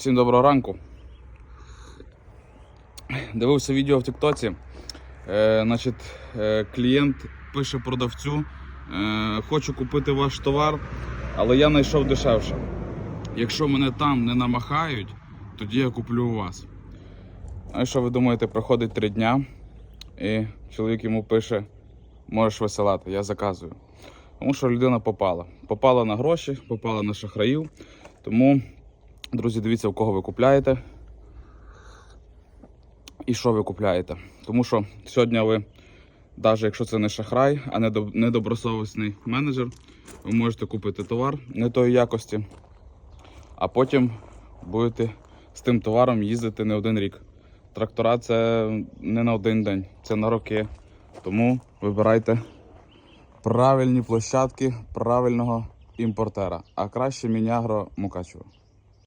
Всім доброго ранку. Дивився відео в Тіктоці. Е, значить, е, клієнт пише продавцю: е, хочу купити ваш товар, але я знайшов дешевше. Якщо мене там не намахають, тоді я куплю у вас. А що ви думаєте, проходить три дня, і чоловік йому пише: можеш висилати, я заказую. Тому що людина попала. Попала на гроші, попала на шахраїв. Тому, друзі, дивіться, у кого ви купляєте і що ви купляєте. Тому що сьогодні ви, навіть якщо це не шахрай, а недоб- недобросовісний менеджер, ви можете купити товар не тої якості, а потім будете з тим товаром їздити не один рік. Трактора це не на один день, це на роки. Тому вибирайте правильні площадки правильного імпортера, а краще Мінягро Мукачево.